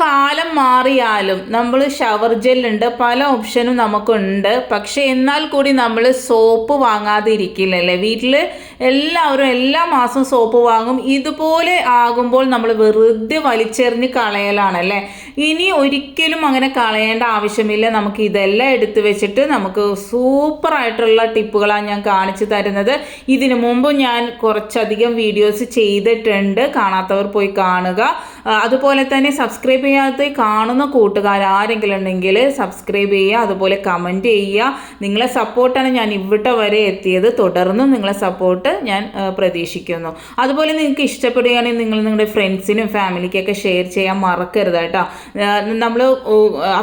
കാലം മാറിയാലും നമ്മൾ ഷവർ ജെല്ലുണ്ട് പല ഓപ്ഷനും നമുക്കുണ്ട്. പക്ഷെ എന്നാൽ കൂടി നമ്മൾ സോപ്പ് വാങ്ങാതെ ഇരിക്കില്ലല്ലേ വീട്ടിൽ എല്ലാവരും എല്ലാ മാസവും സോപ്പ് വാങ്ങും. ഇതുപോലെ ആകുമ്പോൾ നമ്മൾ വെറുതെ വലിച്ചെറിഞ്ഞ് കളയലാണല്ലേ? ഇനി ഒരിക്കലും അങ്ങനെ കളയേണ്ട ആവശ്യമില്ല. നമുക്ക് ഇതെല്ലാം എടുത്തു വെച്ചിട്ട് നമുക്ക് സൂപ്പറായിട്ടുള്ള ടിപ്പുകളാണ് ഞാൻ കാണിച്ചു തരുന്നത്. ഇതിനു മുമ്പ് ഞാൻ കുറച്ചധികം വീഡിയോസ് ചെയ്തിട്ടുണ്ട്. കാണാത്തവർ പോയി കാണുക. അതുപോലെ തന്നെ സബ്സ്ക്രൈബ് ചെയ്യാത്ത കാണുന്ന കൂട്ടുകാർ ആരെങ്കിലും ഉണ്ടെങ്കിൽ സബ്സ്ക്രൈബ് ചെയ്യുക അതുപോലെ കമന്റ് ചെയ്യുക. നിങ്ങളെ സപ്പോർട്ടാണ് ഞാൻ ഇവിടെ വരെ എത്തിയത്. തുടർന്നും നിങ്ങളെ സപ്പോർട്ട് ഞാൻ പ്രതീക്ഷിക്കുന്നു. അതുപോലെ നിങ്ങൾക്ക് ഇഷ്ടപ്പെടുകയാണെങ്കിൽ നിങ്ങൾ നിങ്ങളുടെ ഫ്രണ്ട്സിനും ഫാമിലിക്കൊക്കെ ഷെയർ ചെയ്യാൻ മറക്കരുത് കേട്ടോ. നമ്മൾ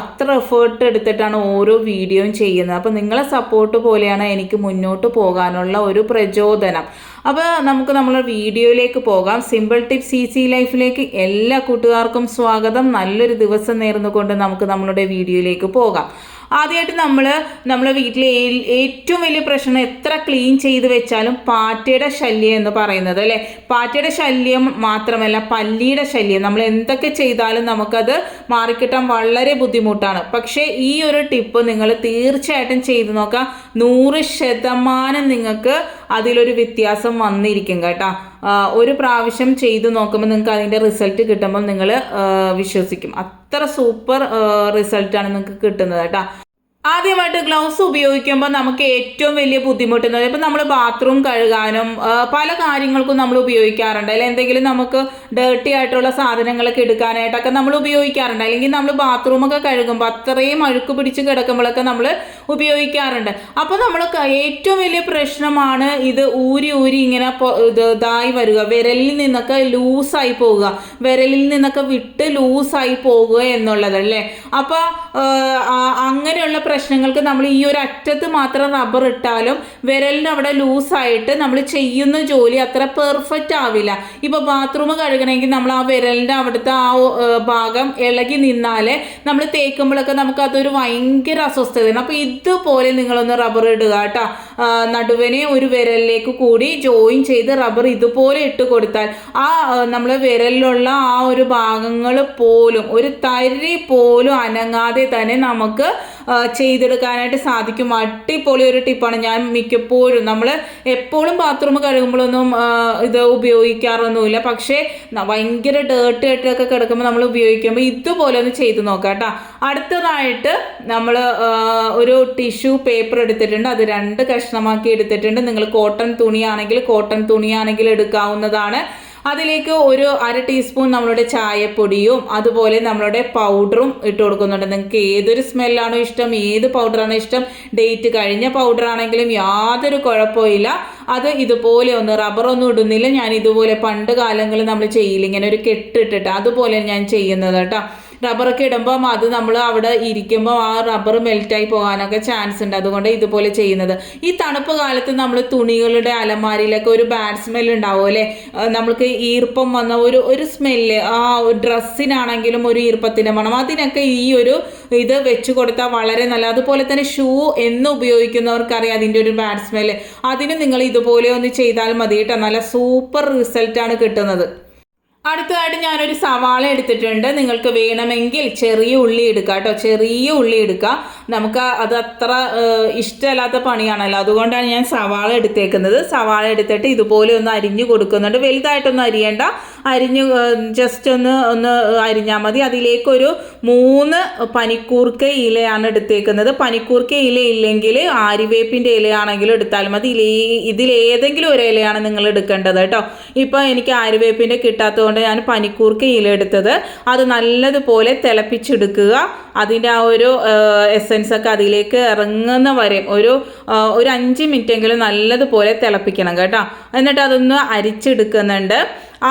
അത്ര എഫേർട്ട് എടുത്തിട്ടാണ് ഓരോ വീഡിയോയും ചെയ്യുന്നത്. അപ്പോൾ നിങ്ങളെ സപ്പോർട്ട് പോലെയാണ് എനിക്ക് മുന്നോട്ട് പോകാനുള്ള ഒരു പ്രചോദനം. അപ്പോൾ നമുക്ക് നമ്മൾ വീഡിയോയിലേക്ക് പോകാം. സിമ്പിൾ ടിപ്സ് സി സി ലൈഫിലേക്ക് എല്ലാ കൂട്ടുകാർക്കും സ്വാഗതം. നല്ലൊരു ദിവസം നേർന്നുകൊണ്ട് നമുക്ക് നമ്മളുടെ വീഡിയോയിലേക്ക് പോകാം. ആദ്യമായിട്ട് നമ്മൾ നമ്മളെ വീട്ടിലെ ഏറ്റവും വലിയ പ്രശ്നം എത്ര ക്ലീൻ ചെയ്ത് വെച്ചാലും പാറ്റയുടെ ശല്യം എന്ന് പറയുന്നത് അല്ലേ? പാറ്റയുടെ ശല്യം മാത്രമല്ല പല്ലിയുടെ ശല്യം. നമ്മൾ എന്തൊക്കെ ചെയ്താലും നമുക്കത് മാറിക്കിട്ടാൻ വളരെ ബുദ്ധിമുട്ടാണ്. പക്ഷേ ഈ ഒരു ടിപ്പ് നിങ്ങൾ തീർച്ചയായിട്ടും ചെയ്തു നോക്കാം നൂറ് ശതമാനം നിങ്ങൾക്ക് അതിലൊരു വ്യത്യാസം വന്നിരിക്കും കേട്ടോ. ഒരു പ്രാവശ്യം ചെയ്തു നോക്കുമ്പോൾ നിങ്ങൾക്ക് അതിന്റെ റിസൾട്ട് കിട്ടുമ്പോൾ നിങ്ങൾ വിശ്വസിക്കും. അത്ര സൂപ്പർ റിസൾട്ടാണ് നിങ്ങൾക്ക് കിട്ടുന്നത് കേട്ടോ. ആദ്യമായിട്ട് ഗ്ലൗസ് ഉപയോഗിക്കുമ്പോൾ നമുക്ക് ഏറ്റവും വലിയ ബുദ്ധിമുട്ട് എന്ന് പറയുമ്പോൾ നമ്മൾ ബാത്റൂം കഴുകാനും പല കാര്യങ്ങൾക്കും നമ്മൾ ഉപയോഗിക്കാറുണ്ട്. അല്ലെങ്കിൽ എന്തെങ്കിലും നമുക്ക് ഡേർട്ടി ആയിട്ടുള്ള സാധനങ്ങളൊക്കെ എടുക്കാനായിട്ടൊക്കെ നമ്മൾ ഉപയോഗിക്കാറുണ്ട്. അല്ലെങ്കിൽ നമ്മൾ ബാത്റൂമൊക്കെ കഴുകുമ്പോൾ അത്രയും അഴുക്ക് പിടിച്ച് കിടക്കുമ്പോഴൊക്കെ നമ്മൾ ഉപയോഗിക്കാറുണ്ട്. അപ്പോൾ നമ്മൾ ഏറ്റവും വലിയ പ്രശ്നമാണ് ഇത് ഊരി ഊരി ഇങ്ങനെ ഇത് ഇതായി വരിക. വിരലിൽ നിന്നൊക്കെ ലൂസായി പോവുക. വിരലിൽ നിന്നൊക്കെ വിട്ട് ലൂസായി പോകുക എന്നുള്ളത് അല്ലേ? അപ്പോൾ അങ്ങനെയുള്ള പ്രശ്നങ്ങൾക്ക് നമ്മൾ ഈ ഒരു അറ്റത്ത് മാത്രം റബ്ബർ ഇട്ടാലും വിരലിന് അവിടെ ലൂസായിട്ട് നമ്മൾ ചെയ്യുന്ന ജോലി അത്ര പെർഫെക്റ്റ് ആവില്ല. ഇപ്പൊ ബാത്റൂം കഴുകണമെങ്കിൽ നമ്മൾ ആ വിരലിന്റെ അവിടുത്തെ ആ ഭാഗം ഇളകി നിന്നാലേ നമ്മൾ തേക്കുമ്പോഴൊക്കെ നമുക്ക് അതൊരു ഭയങ്കര അസ്വസ്ഥതയാണ്. അപ്പോൾ ഇതുപോലെ നിങ്ങളൊന്ന് റബ്ബർ ഇടുക കേട്ടോ. നടുവനെ ഒരു വിരലിലേക്ക് കൂടി ജോയിൻ ചെയ്ത് റബ്ബർ ഇതുപോലെ ഇട്ട് കൊടുത്താൽ ആ നമ്മൾ വിരലിലുള്ള ആ ഒരു ഭാഗങ്ങൾ പോലും ഒരു തരി പോലും അനങ്ങാതെ തന്നെ നമുക്ക് ചെയ്തെടുക്കാനായിട്ട് സാധിക്കും. അടിപൊളി ഒരു ടിപ്പാണ് ഞാൻ മിക്കപ്പോഴും നമ്മൾ എപ്പോഴും ബാത്റൂം കഴുകുമ്പോഴൊന്നും ഇത് ഉപയോഗിക്കാറൊന്നുമില്ല. പക്ഷേ ഭയങ്കര ഡേർട്ട് ആയിട്ടൊക്കെ കിടക്കുമ്പോൾ നമ്മൾ ഉപയോഗിക്കുമ്പോൾ ഇതുപോലെ ഒന്ന് ചെയ്ത് നോക്കാം കേട്ടോ. അടുത്തതായിട്ട് നമ്മൾ ഒരു ടിഷ്യൂ പേപ്പർ എടുത്തിട്ടുണ്ട്. അത് രണ്ട് കഷ്ണമാക്കി എടുത്തിട്ടുണ്ട്. നിങ്ങൾ കോട്ടൺ തുണിയാണെങ്കിൽ കോട്ടൺ തുണിയാണെങ്കിൽ എടുക്കാവുന്നതാണ്. അതിലേക്ക് ഒരു അര ടീസ്പൂൺ നമ്മളുടെ ചായപ്പൊടിയും അതുപോലെ നമ്മളുടെ പൗഡറും ഇട്ട് കൊടുക്കുന്നുണ്ട്. നിങ്ങൾക്ക് ഏതൊരു സ്മെല്ലാണോ ഇഷ്ടം ഏത് പൗഡറാണോ ഇഷ്ടം ഡേറ്റ് കഴിഞ്ഞ പൗഡർ ആണെങ്കിലും യാതൊരു കുഴപ്പമില്ല അത് ഇതുപോലെ ഒന്ന് റബ്ബറൊന്നും ഇടുന്നില്ല. ഞാൻ ഇതുപോലെ പണ്ട് കാലങ്ങളിൽ നമ്മൾ ചെയ്യില്ല. ഇങ്ങനെ ഒരു കെട്ടിട്ടിട്ട് അതുപോലെ ഞാൻ ചെയ്യുന്നത് കേട്ടോ. റബ്ബറൊക്കെ ഇടുമ്പം അത് നമ്മൾ അവിടെ ഇരിക്കുമ്പോൾ ആ റബ്ബർ മെൽറ്റായി പോകാനൊക്കെ ചാൻസ് ഉണ്ട്. അതുകൊണ്ട് ഇതുപോലെ ചെയ്യുന്നത്. ഈ തണുപ്പ് കാലത്ത് നമ്മൾ തുണികളുടെ അലമാരിയിലൊക്കെ ഒരു ബാഡ് സ്മെൽ ഉണ്ടാവും അല്ലേ? നമ്മൾക്ക് ഈർപ്പം വന്ന ഒരു ഒരു സ്മെല്ല് ആ ഡ്രസ്സിനാണെങ്കിലും ഒരു ഈർപ്പത്തിന്റെ മണം. അതിനൊക്കെ ഈ ഒരു ഇത് വെച്ച് കൊടുത്താൽ വളരെ നല്ല. അതുപോലെ തന്നെ ഷൂ എന്ന് ഉപയോഗിക്കുന്നവർക്കറിയാം അതിന്റെ ഒരു ബാഡ് സ്മെല്ല് അതിന് നിങ്ങൾ ഇതുപോലെ ഒന്ന് ചെയ്താൽ മതി കേട്ടോ. നല്ല സൂപ്പർ റിസൾട്ടാണ് കിട്ടുന്നത്. അടുത്തതായിട്ട് ഞാനൊരു സവാള എടുത്തിട്ടുണ്ട്. നിങ്ങൾക്ക് വേണമെങ്കിൽ ചെറിയ ഉള്ളി എടുക്കുക കേട്ടോ. ചെറിയ ഉള്ളി എടുക്കുക നമുക്ക് അത് അത്ര ഇഷ്ടമല്ലാത്ത പണിയാണല്ലോ. അതുകൊണ്ടാണ് ഞാൻ സവാള എടുത്തേക്കുന്നത്. സവാള എടുത്തിട്ട് ഇതുപോലെ ഒന്ന് അരിഞ്ഞു കൊടുക്കുന്നുണ്ട്. വലുതായിട്ടൊന്നും അരിയേണ്ട. അരിഞ്ഞു ജസ്റ്റ് ഒന്ന് ഒന്ന് അരിഞ്ഞാൽ മതി. അതിലേക്കൊരു മൂന്ന് പനിക്കൂർക്ക ഇലയാണ് എടുത്തേക്കുന്നത്. പനിക്കൂർക്ക ഇല ഇല്ലെങ്കിൽ ആര്യവേപ്പിന്റെ ഇലയാണെങ്കിലും എടുത്താൽ മതി. ഇല ഇതിലേതെങ്കിലും ഒരു ഇലയാണ് നിങ്ങൾ എടുക്കേണ്ടത് കേട്ടോ. ഇപ്പോൾ എനിക്ക് ആര്യവേപ്പിന്റെ കിട്ടാത്തതുകൊണ്ട് ഞാൻ പനിക്കൂർക്ക ഇല എടുത്തത്. അത് നല്ലതുപോലെ തിളപ്പിച്ചെടുക്കുക. അതിന്റെ ആ ഒരു എസൻസ് ഒക്കെ അതിലേക്ക് ഇറങ്ങുന്ന വരെ ഒരു ഒരു അഞ്ച് മിനിറ്റെങ്കിലും നല്ലതുപോലെ തിളപ്പിക്കണം കേട്ടോ. എന്നിട്ട് അതൊന്ന് അരിച്ചെടുക്കുന്നുണ്ട്.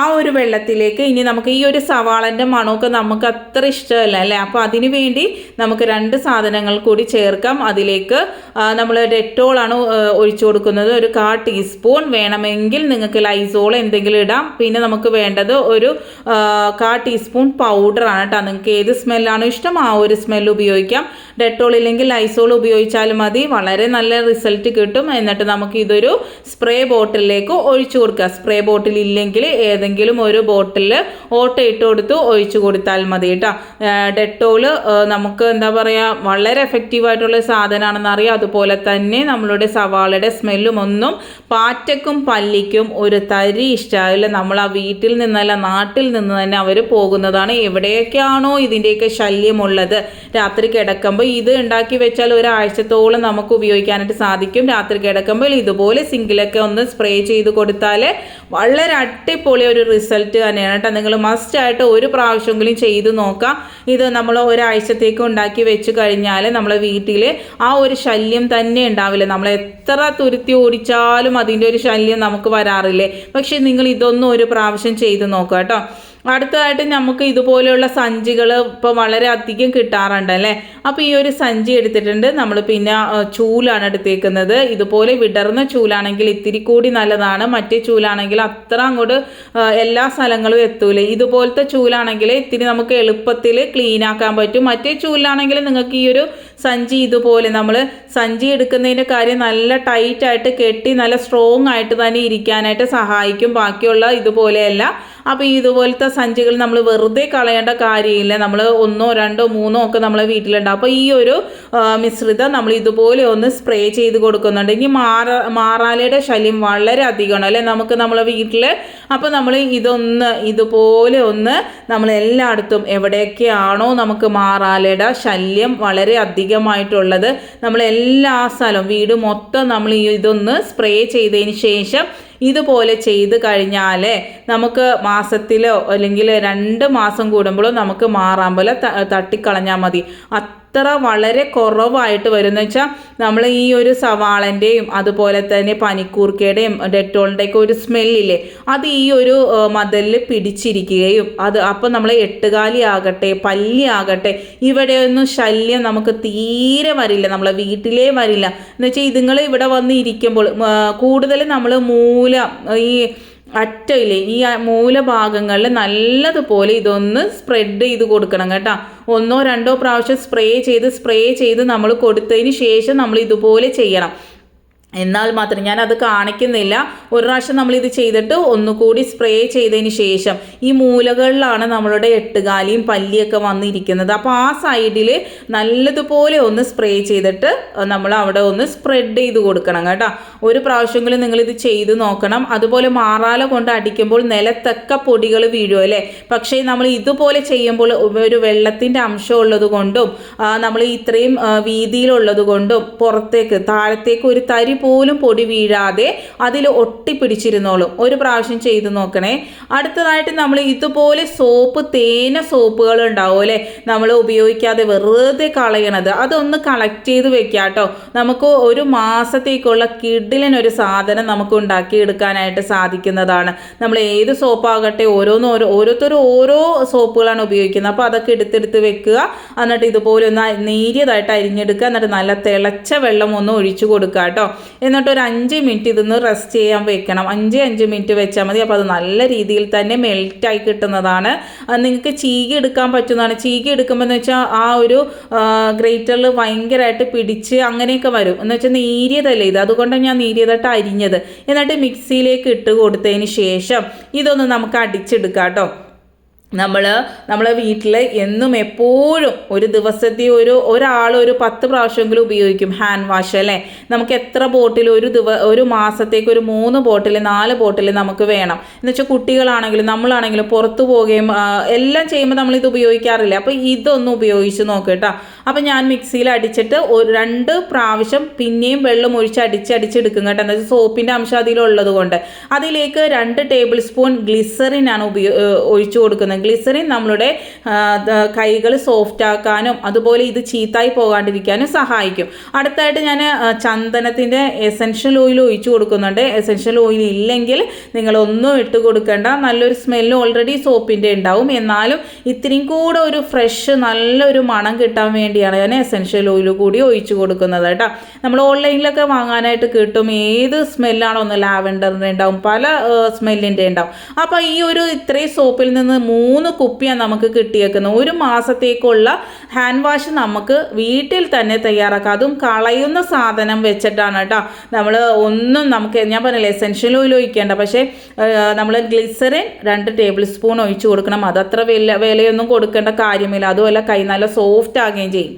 ആ ഒരു വെള്ളത്തിലേക്ക് ഇനി നമുക്ക് ഈ ഒരു സവാളന്റെ മണമൊക്കെ നമുക്ക് അത്ര ഇഷ്ടമല്ല അല്ലേ? അപ്പോൾ അതിന് വേണ്ടി നമുക്ക് രണ്ട് സാധനങ്ങൾ കൂടി ചേർക്കാം. അതിലേക്ക് നമ്മൾ ഡെറ്റോളാണ് ഒഴിച്ചു കൊടുക്കുന്നത്. ഒരു കാ ടീസ്പൂൺ വേണമെങ്കിൽ നിങ്ങൾക്ക് ലൈസോൾ എന്തെങ്കിലും ഇടാം. പിന്നെ നമുക്ക് വേണ്ടത് ഒരു കാ ടീസ്പൂൺ പൗഡറാണ് കേട്ടോ. നിങ്ങൾക്ക് ഏത് സ്മെല്ലാണോ ഇഷ്ടം ആ ഒരു സ്മെൽ ഉപയോഗിക്കാം. ഡെറ്റോൾ ഇല്ലെങ്കിൽ ലൈസോൾ ഉപയോഗിച്ചാലും മതി. വളരെ നല്ല റിസൾട്ട് കിട്ടും. എന്നിട്ട് നമുക്ക് ഇതൊരു സ്പ്രേ ബോട്ടിലേക്ക് ഒഴിച്ചു കൊടുക്കുക സ്പ്രേ ബോട്ടിൽ ഇല്ലെങ്കിൽ ഏത് ഏതെങ്കിലും ഒരു ബോട്ടിൽ ഓട്ട ഇട്ട് കൊടുത്ത് ഒഴിച്ചു കൊടുത്താൽ മതി കേട്ടോ. ഡെറ്റോൾ നമുക്ക് എന്താ പറയുക വളരെ എഫക്റ്റീവായിട്ടുള്ള സാധനമാണെന്ന് അറിയാം. അതുപോലെ തന്നെ നമ്മളുടെ സവാളയുടെ സ്മെല്ലും ഒന്നും പാറ്റക്കും പല്ലിക്കും ഒരു തരി ഇഷ്ടമായില്ല നമ്മൾ ആ വീട്ടിൽ നിന്നല്ല നാട്ടിൽ നിന്ന് തന്നെ അവർ പോകുന്നതാണ്. എവിടെയൊക്കെയാണോ ഇതിന്റെയൊക്കെ ശല്യമുള്ളത്. രാത്രി കിടക്കുമ്പോൾ ഇത് ഉണ്ടാക്കി വെച്ചാൽ ഒരാഴ്ചത്തോളം നമുക്ക് ഉപയോഗിക്കാനായിട്ട് സാധിക്കും. രാത്രി കിടക്കുമ്പോൾ ഇതുപോലെ സിങ്കിലൊക്കെ ഒന്ന് സ്പ്രേ ചെയ്ത് കൊടുത്താൽ വളരെ അടിപൊളി ഒരു റിസൾട്ട് തന്നെയാണ് കേട്ടോ. നിങ്ങൾ മസ്റ്റായിട്ട് ഒരു പ്രാവശ്യമെങ്കിലും ചെയ്ത് നോക്കാം. ഇത് നമ്മൾ ഒരാഴ്ചത്തേക്ക് ഉണ്ടാക്കി വെച്ച് കഴിഞ്ഞാൽ നമ്മളെ വീട്ടിൽ ആ ഒരു ശല്യം തന്നെ ഉണ്ടാവില്ല. നമ്മൾ എത്ര തുരുത്തി ഓടിച്ചാലും അതിന്റെ ഒരു ശല്യം നമുക്ക് വരാറില്ലേ? പക്ഷേ നിങ്ങൾ ഇതൊന്നും ഒരു പ്രാവശ്യം ചെയ്ത് നോക്കുക കേട്ടോ. അടുത്തതായിട്ട് നമുക്ക് ഇതുപോലെയുള്ള സഞ്ചികൾ ഇപ്പോൾ വളരെ അധികം കിട്ടാറുണ്ട് അല്ലേ? അപ്പോൾ ഈ ഒരു സഞ്ചി എടുത്തിട്ടുണ്ട്. നമ്മൾ പിന്നെ ചൂലാണ് എടുത്തേക്കുന്നത്. ഇതുപോലെ വിടർന്ന ചൂലാണെങ്കിൽ ഇത്തിരി കൂടി നല്ലതാണ്. മറ്റേ ചൂലാണെങ്കിൽ അത്ര അങ്ങോട്ട് എല്ലാ സ്ഥലങ്ങളും എത്തൂല. ഇതുപോലത്തെ ചൂലാണെങ്കിൽ ഇത്തിരി നമുക്ക് എളുപ്പത്തിൽ ക്ലീൻ ആക്കാൻ പറ്റും. മറ്റേ ചൂലാണെങ്കിൽ നിങ്ങൾക്ക് ഈ ഒരു സഞ്ചി ഇതുപോലെ നമ്മൾ സഞ്ചി എടുക്കുന്നതിന്റെ കാര്യം നല്ല ടൈറ്റായിട്ട് കെട്ടി നല്ല സ്ട്രോങ് ആയിട്ട് തന്നെ ഇരിക്കാനായിട്ട് സഹായിക്കും. ബാക്കിയുള്ള ഇതുപോലെയല്ല. അപ്പോൾ ഇതുപോലത്തെ സഞ്ചികൾ നമ്മൾ വെറുതെ കളയേണ്ട കാര്യമില്ല. നമ്മൾ ഒന്നോ രണ്ടോ മൂന്നോ ഒക്കെ നമ്മളെ വീട്ടിലുണ്ട്. അപ്പോൾ ഈ ഒരു മിശ്രിതം നമ്മൾ ഇതുപോലെ ഒന്ന് സ്പ്രേ ചെയ്ത് കൊടുക്കുന്നുണ്ട്. ഇനി മാറ മാറാലയുടെ ശല്യം വളരെ അധികമാണ് അല്ലേ? നമുക്ക് നമ്മളെ വീട്ടിൽ അപ്പോൾ നമ്മൾ ഇതൊന്ന് ഇതുപോലെ ഒന്ന് നമ്മൾ എല്ലായിടത്തും എവിടെയൊക്കെയാണോ നമുക്ക് മാറാലയുടെ ശല്യം വളരെ അധികമായിട്ടുള്ളത് നമ്മൾ എല്ലാ സ്ഥലവും വീട് മൊത്തം നമ്മൾ ഇതൊന്ന് സ്പ്രേ ചെയ്തതിന് ശേഷം ഇതുപോലെ ചെയ്ത് കഴിഞ്ഞാൽ നമുക്ക് മാസത്തിലോ അല്ലെങ്കിൽ രണ്ട് മാസം കൂടുമ്പോഴോ നമുക്ക് മാറാമ്പല തട്ടിക്കളഞ്ഞാൽ മതി. അത്ര വളരെ കുറവായിട്ട് വരുന്ന വെച്ചാൽ നമ്മൾ ഈ ഒരു സവാളന്റെയും അതുപോലെ തന്നെ പനിക്കൂർക്കയുടെയും ഡെറ്റോളിന്റെയൊക്കെ ഒരു സ്മെല്ലില്ലേ അത് ഈ ഒരു മതലിൽ പിടിച്ചിരിക്കുകയും അത് അപ്പോൾ നമ്മൾ എട്ടുകാലി ആകട്ടെ പല്ലി ആകട്ടെ ഇവിടെയൊന്നും ശല്യം നമുക്ക് തീരെ വരില്ല നമ്മളെ വീട്ടിലേ വരില്ല. എന്ന് വെച്ചാൽ ഇതുങ്ങൾ ഇവിടെ വന്ന് ഇരിക്കുമ്പോൾ കൂടുതൽ നമ്മൾ മൂല ഈ അറ്റയില്ലേ? ഈ മൂലഭാഗങ്ങളിൽ നല്ലതുപോലെ ഇതൊന്ന് സ്പ്രെഡ് ചെയ്ത് കൊടുക്കണം കേട്ടോ. ഒന്നോ രണ്ടോ പ്രാവശ്യം സ്പ്രേ ചെയ്ത് സ്പ്രേ ചെയ്ത് നമ്മൾ കൊടുത്തതിന് ശേഷം നമ്മൾ ഇതുപോലെ ചെയ്യണം. എന്നാൽ മാത്രം ഞാൻ അത് കാണിക്കുന്നില്ല. ഒരു പ്രാവശ്യം ഇത് ചെയ്തിട്ട് ഒന്നുകൂടി സ്പ്രേ ചെയ്തതിന് ശേഷം ഈ മൂലകളിലാണ് നമ്മളുടെ എട്ടുകാലിയും പല്ലിയൊക്കെ വന്നിരിക്കുന്നത്. അപ്പോൾ ആ സൈഡിൽ നല്ലതുപോലെ ഒന്ന് സ്പ്രേ ചെയ്തിട്ട് നമ്മൾ അവിടെ ഒന്ന് സ്പ്രെഡ് ചെയ്ത് കൊടുക്കണം കേട്ടോ. ഒരു പ്രാവശ്യമെങ്കിലും ഇത് ചെയ്ത് നോക്കണം. അതുപോലെ മാറാല കൊണ്ട് അടിക്കുമ്പോൾ നിലത്തൊക്കെ പൊടികൾ വീഴും അല്ലേ? പക്ഷേ നമ്മൾ ഇതുപോലെ ചെയ്യുമ്പോൾ ഒരു വെള്ളത്തിന്റെ അംശം ഉള്ളത് കൊണ്ടും നമ്മൾ ഇത്രയും വീതിയിലുള്ളത് കൊണ്ടും പുറത്തേക്ക് താഴത്തേക്ക് ഒരു തരി പോലും പൊടി വീഴാതെ അതിൽ ഒട്ടിപ്പിടിച്ചിരുന്നോളും. ഒരു പ്രാവശ്യം ചെയ്ത് നോക്കണേ. അടുത്തതായിട്ട് നമ്മൾ ഇതുപോലെ സോപ്പ് തേന സോപ്പുകൾ ഉണ്ടാവും അല്ലേ? നമ്മൾ ഉപയോഗിക്കാതെ വെറുതെ കളയണത്. അതൊന്ന് കളക്ട് ചെയ്ത് വെക്കാം കേട്ടോ നമുക്ക് ഒരു മാസത്തേക്കുള്ള കിഡിലിനൊരു സാധനം നമുക്ക് ഉണ്ടാക്കിയെടുക്കാനായിട്ട് സാധിക്കുന്നതാണ്. നമ്മൾ ഏത് സോപ്പാകട്ടെ ഓരോന്നും ഓരോ ഓരോരുത്തരും ഓരോ സോപ്പുകളാണ് ഉപയോഗിക്കുന്നത്. അപ്പോൾ അതൊക്കെ എടുത്തെടുത്ത് വെക്കുക. എന്നിട്ട് ഇതുപോലെ ഒന്ന് നേരിയതായിട്ട് അരിഞ്ഞെടുക്കുക. എന്നിട്ട് നല്ല തിളച്ച വെള്ളം ഒന്ന് ഒഴിച്ചു കൊടുക്കുക കേട്ടോ എന്നിട്ട് ഒരു അഞ്ച് മിനിറ്റ് ഇതൊന്ന് റെസ്റ്റ് ചെയ്യാൻ വെക്കണം. അഞ്ച് അഞ്ച് മിനിറ്റ് വെച്ചാൽ മതി. അപ്പോൾ അത് നല്ല രീതിയിൽ തന്നെ മെൽറ്റായി കിട്ടുന്നതാണ്. നിങ്ങൾക്ക് ചീകി എടുക്കാൻ പറ്റുന്നതാണ്. ചീകി എടുക്കുമ്പോൾ എന്ന് വെച്ചാൽ ആ ഒരു ഗ്രേറ്ററിൽ ഭയങ്കരമായിട്ട് പിടിച്ച് അങ്ങനെയൊക്കെ വരും. എന്ന് വെച്ചാൽ നേരിയതല്ലേ ഇത്? അതുകൊണ്ടാണ് ഞാൻ നേരിയതായിട്ട് അരിഞ്ഞത്. എന്നിട്ട് മിക്സിയിലേക്ക് ഇട്ട് കൊടുത്തതിന് ശേഷം ഇതൊന്ന് നമുക്ക് അടിച്ചെടുക്കാം കേട്ടോ. നമ്മൾ നമ്മളെ വീട്ടിൽ എന്നും എപ്പോഴും ഒരു ദിവസത്തെ ഒരു ഒരാൾ ഒരു പത്ത് പ്രാവശ്യമെങ്കിലും ഉപയോഗിക്കും ഹാൻഡ് വാഷ് അല്ലേ? നമുക്ക് എത്ര ബോട്ടിൽ ഒരു ദിവ ഒരു മാസത്തേക്ക് ഒരു മൂന്ന് ബോട്ടിൽ നാല് ബോട്ടിൽ നമുക്ക് വേണം. എന്ന് വെച്ചാൽ കുട്ടികളാണെങ്കിലും നമ്മളാണെങ്കിലും പുറത്തു പോവുകയും എല്ലാം ചെയ്യുമ്പോൾ നമ്മളിത് ഉപയോഗിക്കാറില്ല. അപ്പോൾ ഇതൊന്ന് ഉപയോഗിച്ച് നോക്ക് കേട്ടോ. അപ്പോൾ ഞാൻ മിക്സിയിൽ അടിച്ചിട്ട് ഒരു രണ്ട് പ്രാവശ്യം പിന്നെയും വെള്ളം ഒഴിച്ച് അടിച്ച് അടിച്ചെടുക്കും കേട്ടോ. എന്താ വെച്ചാൽ സോപ്പിന്റെ അംശം അതിലുള്ളത് കൊണ്ട്. അതിലേക്ക് രണ്ട് ടേബിൾ സ്പൂൺ ഗ്ലിസറിനാണ് ഉപയോ ഒഴിച്ചു കൊടുക്കുന്നത്. ഗ്ലിസറിൻ നമ്മളുടെ കൈകൾ സോഫ്റ്റ് ആക്കാനും അതുപോലെ ഇത് ചീത്തായി പോകാണ്ടിരിക്കാനും സഹായിക്കും. അടുത്തായിട്ട് ഞാൻ ചന്ദനത്തിന്റെ എസെൻഷ്യൽ ഓയിൽ ഒഴിച്ചു കൊടുക്കുന്നുണ്ട്. എസെൻഷ്യൽ ഓയിൽ ഇല്ലെങ്കിൽ നിങ്ങളൊന്നും ഇട്ട് കൊടുക്കേണ്ട. നല്ലൊരു സ്മെല്ല് ഓൾറെഡി സോപ്പിന്റെ ഉണ്ടാവും. എന്നാലും ഇത്രയും കൂടെ ഒരു ഫ്രഷ് നല്ലൊരു മണം കിട്ടാൻ വേണ്ടിയാണ് ഞാൻ എസെൻഷ്യൽ ഓയിൽ കൂടി ഒഴിച്ചു കൊടുക്കുന്നത് കേട്ടോ. നമ്മൾ ഓൺലൈനിലൊക്കെ വാങ്ങാനായിട്ട് കിട്ടും. ഏത് സ്മെല്ലാണോ ഒന്ന് ലാവൻഡറിന്റെ ഉണ്ടാവും. പല സ്മെല്ലിന്റെ ഉണ്ടാവും. അപ്പോൾ ഈ ഒരു ഇത്രയും സോപ്പിൽ നിന്ന് മൂന്ന് മൂന്ന് കുപ്പിയാണ് നമുക്ക് കിട്ടിയേക്കുന്നത്. ഒരു മാസത്തേക്കുള്ള ഹാൻഡ് വാഷ് നമുക്ക് വീട്ടിൽ തന്നെ തയ്യാറാക്കാം. അതും കളയുന്ന സാധനം വെച്ചിട്ടാണ് കേട്ടോ. നമ്മൾ ഒന്നും നമുക്ക് ഞാൻ പറഞ്ഞില്ല എസെൻഷ്യൽ ഓയിൽ ഒഴിക്കേണ്ട. പക്ഷേ നമ്മൾ ഗ്ലിസറിൻ രണ്ട് ടേബിൾ സ്പൂൺ ഒഴിച്ച് കൊടുക്കണം. അതത്ര വില വിലയൊന്നും കൊടുക്കേണ്ട കാര്യമില്ല. അതുമല്ല കൈ നല്ല സോഫ്റ്റ് ആകുകയും ചെയ്യും.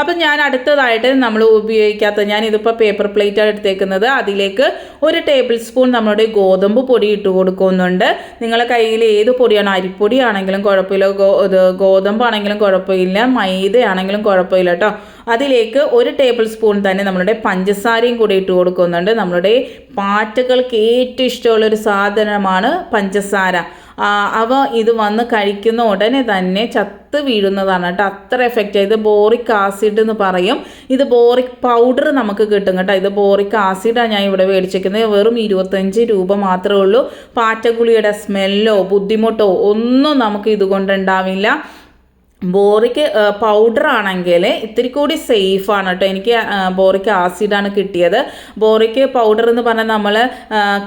അപ്പം ഞാൻ അടുത്തതായിട്ട് നമ്മൾ ഉപയോഗിക്കാത്ത ഞാൻ ഇതിപ്പോൾ പേപ്പർ പ്ലേറ്റാണ് എടുത്തേക്കുന്നത്. അതിലേക്ക് ഒരു ടേബിൾ സ്പൂൺ നമ്മുടെ ഗോതമ്പ് പൊടി ഇട്ട് കൊടുക്കുന്നുണ്ട്. നിങ്ങളെ കയ്യിൽ ഏത് പൊടിയാണ്? അരിപ്പൊടി ആണെങ്കിലും കുഴപ്പമില്ല. ഗോ ഇത് ഗോതമ്പാണെങ്കിലും കുഴപ്പമില്ല. മൈദയാണെങ്കിലും കുഴപ്പമില്ല കേട്ടോ അതിലേക്ക് ഒരു ടേബിൾ സ്പൂൺ തന്നെ നമ്മളുടെ പഞ്ചസാരയും കൂടി ഇട്ട് കൊടുക്കുന്നുണ്ട്. നമ്മളുടെ പാറ്റകൾക്ക് ഏറ്റവും ഇഷ്ടമുള്ളൊരു സാധനമാണ് പഞ്ചസാര. അവ ഇത് വന്ന് കഴിക്കുന്ന ഉടനെ തന്നെ ചത്ത് വീഴുന്നതാണ് കേട്ടോ. അത്ര എഫക്റ്റ് ഇത് ബോറിക് ആസിഡ് എന്ന് പറയും. ഇത് ബോറിക് പൗഡർ നമുക്ക് കിട്ടും കേട്ടോ. ഇത് ബോറിക് ആസിഡാണ് ഞാൻ ഇവിടെ മേടിച്ചിരിക്കുന്നത് വെറും ഇരുപത്തഞ്ച് രൂപ മാത്രമേ ഉള്ളൂ. പാറ്റഗുളിയുടെ സ്മെല്ലോ ബുദ്ധിമുട്ടോ ഒന്നും നമുക്ക് ഇതുകൊണ്ടുണ്ടാവില്ല ബോറിക്ക് പൗഡർ ആണെങ്കിൽ ഇത്തിരി കൂടി സേഫാണ് കേട്ടോ. എനിക്ക് ബോറിക്ക് ആസിഡാണ് കിട്ടിയത്. ബോറിക്ക് പൗഡർ എന്ന് പറഞ്ഞാൽ നമ്മൾ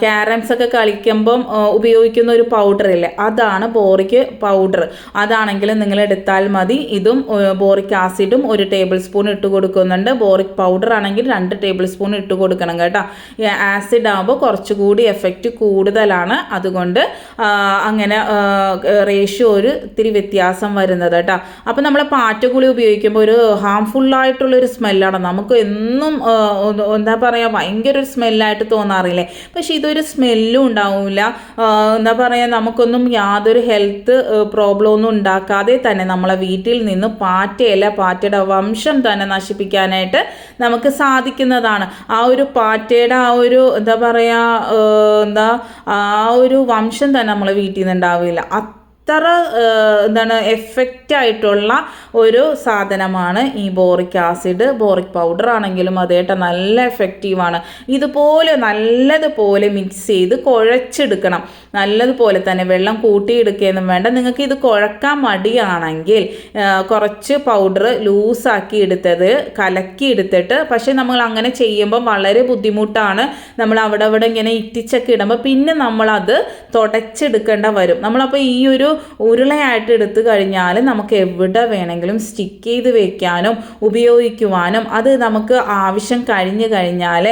ക്യാരംസ് ഒക്കെ കളിക്കുമ്പം ഉപയോഗിക്കുന്ന ഒരു പൗഡർ ഇല്ലേ? അതാണ് ബോറിക്ക് പൗഡർ. അതാണെങ്കിൽ നിങ്ങൾ എടുത്താൽ മതി. ഇതും ബോറിക് ആസിഡും ഒരു ടേബിൾ സ്പൂൺ ഇട്ട് കൊടുക്കുന്നുണ്ട്. ബോറിക് പൗഡർ ആണെങ്കിൽ രണ്ട് ടേബിൾ സ്പൂൺ ഇട്ട് കൊടുക്കണം കേട്ടോ. ആസിഡ് ആകുമ്പോൾ കുറച്ചുകൂടി എഫക്റ്റ് കൂടുതലാണ്. അതുകൊണ്ട് അങ്ങനെ റേഷ്യോ ഒരു ഇത്തിരി വ്യത്യാസം വരുന്നത് കേട്ടോ. അപ്പോൾ നമ്മൾ പാറ്റഗുളി ഉപയോഗിക്കുമ്പോൾ ഒരു ഹാംഫുള്ളായിട്ടുള്ളൊരു സ്മെല്ലാണ് നമുക്ക് എന്നും എന്താ പറയുക ഭയങ്കര ഒരു സ്മെല്ലായിട്ട് തോന്നാറില്ലേ? പക്ഷേ ഇതൊരു സ്മെല്ലും ഉണ്ടാവില്ല എന്താ പറയുക നമുക്കൊന്നും യാതൊരു ഹെൽത്ത് പ്രോബ്ലം ഒന്നും ഉണ്ടാക്കാതെ തന്നെ നമ്മളെ വീട്ടിൽ നിന്ന് പാറ്റയല്ല പാറ്റയുടെ വംശം തന്നെ നശിപ്പിക്കാനായിട്ട് നമുക്ക് സാധിക്കുന്നതാണ്. ആ ഒരു പാറ്റയുടെ ആ ഒരു എന്താ പറയുക എന്താ ആ ഒരു വംശം തന്നെ നമ്മളെ വീട്ടിൽ നിന്ന് ഉണ്ടാവില്ല. അത്ര എന്താണ് എഫക്റ്റ് ആയിട്ടുള്ള ഒരു സാധനമാണ് ഈ ബോറിക് ആസിഡ് ബോറിക് പൗഡർ ആണെങ്കിലും അതേട്ട നല്ല എഫക്റ്റീവാണ് ഇതുപോലെ നല്ലതുപോലെ മിക്സ് ചെയ്ത് കുഴച്ചെടുക്കണം. നല്ലതുപോലെ തന്നെ വെള്ളം കൂട്ടിയെടുക്കുകയൊന്നും വേണ്ട. നിങ്ങൾക്ക് ഇത് കുഴക്കാൻ മടിയാണെങ്കിൽ കുറച്ച് പൗഡർ ലൂസാക്കി എടുത്തത് കലക്കി എടുത്തിട്ട് പക്ഷേ നമ്മൾ അങ്ങനെ ചെയ്യുമ്പോൾ വളരെ ബുദ്ധിമുട്ടാണ്. നമ്മൾ അവിടെ അവിടെ ഇങ്ങനെ ഇറ്റിച്ചൊക്കെ ഇടുമ്പോൾ പിന്നെ നമ്മളത് തുടച്ചെടുക്കേണ്ട വരും. നമ്മളപ്പോൾ ഈ ഒരു ഉരുളയായിട്ട് എടുത്തു കഴിഞ്ഞാൽ നമുക്ക് എവിടെ വേണമെങ്കിലും സ്റ്റിക്ക് ചെയ്ത് വെക്കാനും ഉപയോഗിക്കുവാനും അത് നമുക്ക് ആവശ്യം കഴിഞ്ഞു കഴിഞ്ഞാൽ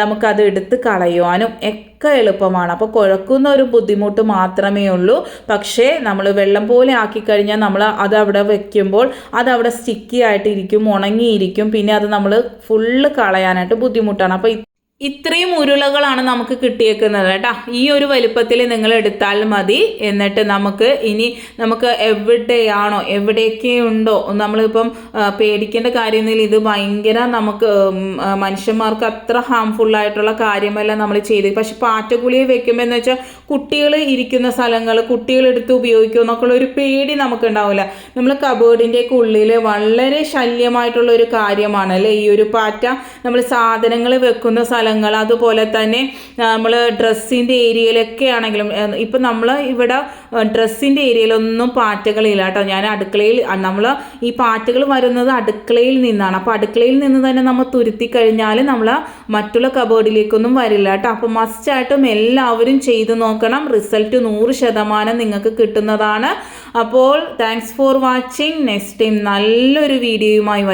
നമുക്കത് എടുത്ത് കളയുവാനും ഒക്കെ എളുപ്പമാണ്. അപ്പോൾ കുഴക്കുന്ന ഒരു ബുദ്ധിമുട്ട് മാത്രമേ ഉള്ളൂ. പക്ഷേ നമ്മൾ വെള്ളം പോലെ ആക്കി കഴിഞ്ഞാൽ നമ്മൾ അത് അവിടെ വെക്കുമ്പോൾ അത് അവിടെ സ്റ്റിക്കി ആയിട്ടിരിക്കും ഉണങ്ങിയിരിക്കും. പിന്നെ അത് നമ്മൾ ഫുള്ള് കളയാനായിട്ട് ബുദ്ധിമുട്ടാണ്. അപ്പോൾ ഇത്രയും ഉരുളകളാണ് നമുക്ക് കിട്ടിയേക്കുന്നത് കേട്ടോ. ഈ ഒരു വലുപ്പത്തിൽ നിങ്ങൾ എടുത്താൽ മതി. എന്നിട്ട് നമുക്ക് ഇനി നമുക്ക് എവിടെയാണോ എവിടെയൊക്കെ ഉണ്ടോ നമ്മളിപ്പം പേടിക്കേണ്ട കാര്യമൊന്നുമില്ല. ഇത് ഭയങ്കര നമുക്ക് മനുഷ്യന്മാർക്ക് അത്ര ഹാംഫുൾ ആയിട്ടുള്ള കാര്യമല്ല നമ്മൾ ചെയ്ത് പക്ഷെ പാറ്റഗുളിയെ വെക്കുമ്പോൾ എന്ന് വെച്ചാൽ കുട്ടികൾ ഇരിക്കുന്ന സ്ഥലങ്ങൾ കുട്ടികൾ എടുത്ത് ഉപയോഗിക്കും എന്നൊക്കെ ഒരു പേടി നമുക്ക് ഉണ്ടാവില്ല. നമ്മൾ കബേർഡിന്റെ ഒക്കെ ഉള്ളിൽ വളരെ ശല്യമായിട്ടുള്ള ഒരു കാര്യമാണ് അല്ലേ? ഈ ഒരു പാറ്റ നമ്മൾ സാധനങ്ങൾ വെക്കുന്ന സ്ഥലം സ്ഥലങ്ങൾ അതുപോലെ തന്നെ നമ്മൾ ഡ്രസ്സിന്റെ ഏരിയയിലൊക്കെ ആണെങ്കിലും ഇപ്പം നമ്മൾ ഇവിടെ ഡ്രസ്സിന്റെ ഏരിയയിലൊന്നും പാറ്റകളില്ല കേട്ടോ. ഞാൻ അടുക്കളയിൽ നമ്മൾ ഈ പാറ്റകൾ വരുന്നത് അടുക്കളയിൽ നിന്നാണ്. അപ്പോൾ അടുക്കളയിൽ നിന്ന് തന്നെ നമ്മൾ തുരുത്തി കഴിഞ്ഞാൽ നമ്മൾ മറ്റുള്ള കബോർഡിലേക്കൊന്നും വരില്ല കേട്ടോ. അപ്പോൾ മസ്റ്റായിട്ടും എല്ലാവരും ചെയ്തു നോക്കണം. റിസൾട്ട് നൂറ് ശതമാനം നിങ്ങൾക്ക് കിട്ടുന്നതാണ്. അപ്പോൾ thanks for watching next time നല്ലൊരു വീഡിയോയുമായി